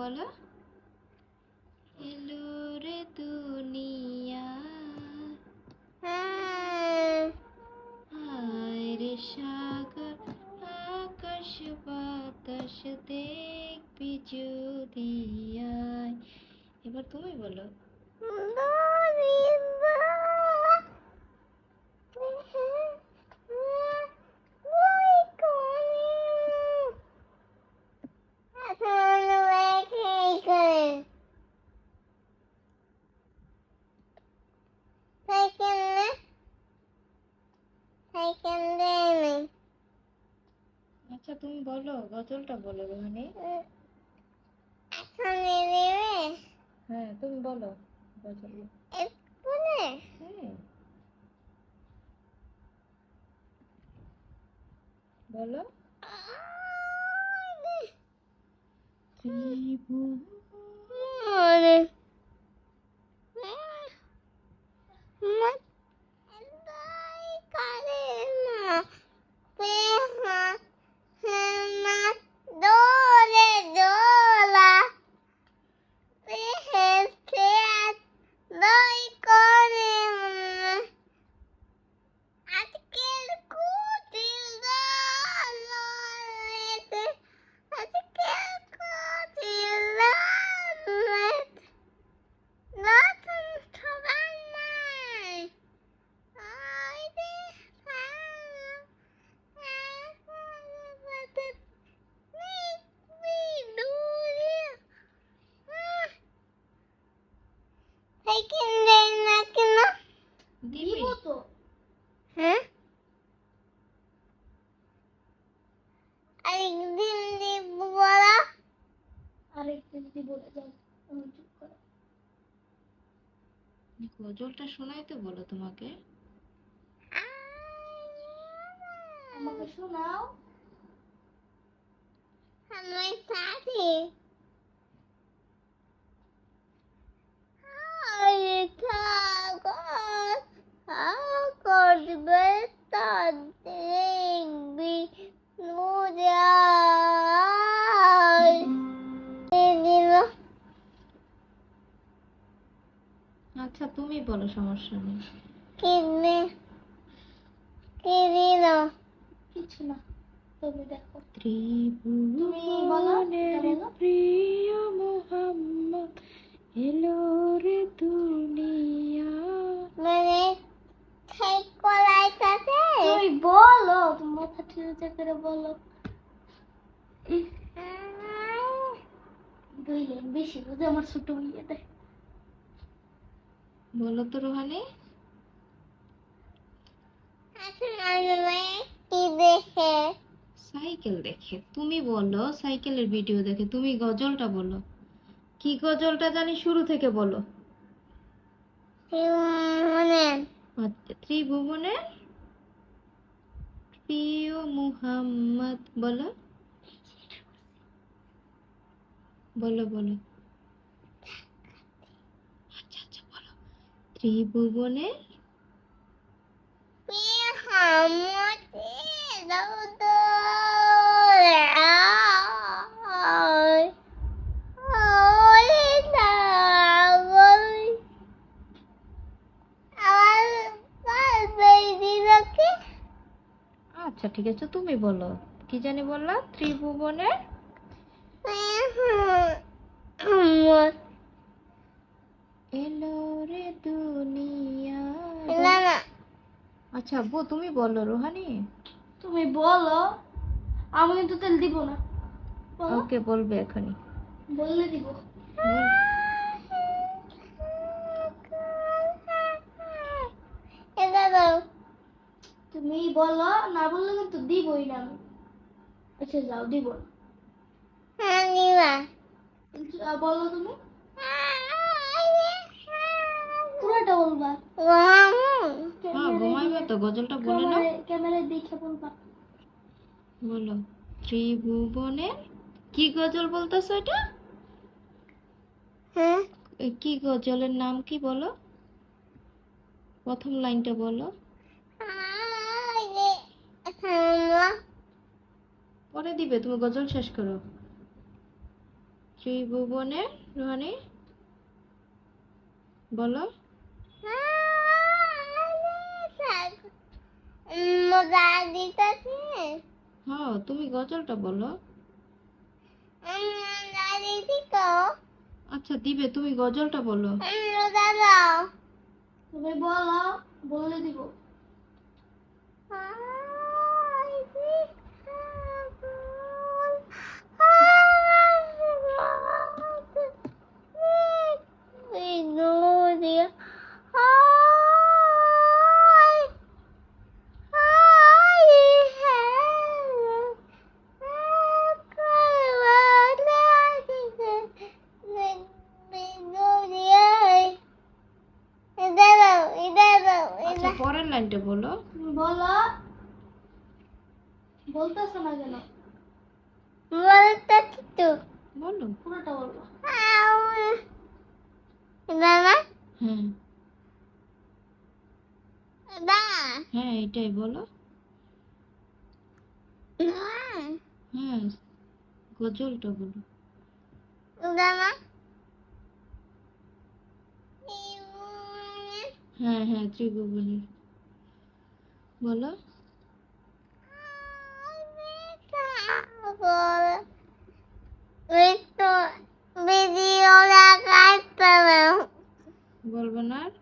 বলো। এলো রে দুনিয়া। হায়। রে সাগর আকাশ বাতাস দেখবি যদি আয়। এবার তুমি বলো। আচ্ছা তুমি বলো গজলটা বলো রোহিণী। হ্যাঁ তুমি বলো গজল হ্যাঁ। বলো। ত্রিভুবন আরেকদিন আমি চুপ করে। গজলটা শোনাইতে বলো তোমাকে। আমাকে শোনাও। আমার সাথে আরে আচ্ছা তুমি বলো সমস্যা নেই। কিনে কি দিল কিছু না তুমি দেখো। ত্রিভুবনের বলো। প্রিয় মোহাম্মদ এলো রে দুনিয়া। মানে ঠিক কলাইতাছে তুমি বলো তুমি মাথা ঠিক করে বলো। বুঝলে বেশি বুঝে আমার ছোট হইয়ে দেয় বলো তো রোহানি। সাইকেল দেখে তুমি বলো সাইকেলের ভিডিও দেখে তুমি গজলটা বলো। কি গজলটা জানি শুরু থেকে বলো। মানে আচ্ছা ত্রিভুবনের? প্রিয় মুহাম্মদ বলো। বলো বলো আচ্ছা আচ্ছা বলো ত্রিভুবনের আচ্ছা ঠিক আছে তুমি বলো। কি জানি বললা? ত্রিভুবনের এলো রে দুনিয়া না না আচ্ছা আব্বু তুমি বলো রোহানি। তুমি বলো আমি কিন্তু তেল দিব না। ওকে বলবে এখনই। বললে দিব। দাও। তুমি বলো না বললে কিন্তু দিবই না আমি। আচ্ছা যাও দিব। না বলো তুমি। পুরোটা বলবা? হ্যাঁ ঘুমাইবে তো গজলটা বলে নাও। ক্যামেরায় দেখে বলবা। বলো ত্রিভুবনের কি গজল বলতেছো এটা? হ্যাঁ। কি গজলের নাম কি বলো? প্রথম লাইনটা বলো। পরে দিবে তুমি গজল শেষ করো। ত্রিভুবনের রোহানি বলো। হ্যাঁ তুমি গজলটা বলো। আচ্ছা দিবে তুমি গজলটা বলো। তুমি বলো বলে দিব। লাইনটা বলো। বলো। বলতেছ না কেন? বলতে তো। বলো। পুরোটা বলব। দাদা হ্যাঁ দা হ্যাঁ এটাই বলো। হ্যাঁ গজলটা বলো। দাদা হ্যাঁ হ্যাঁ ত্রিভুবনের। বলো বলব না আর?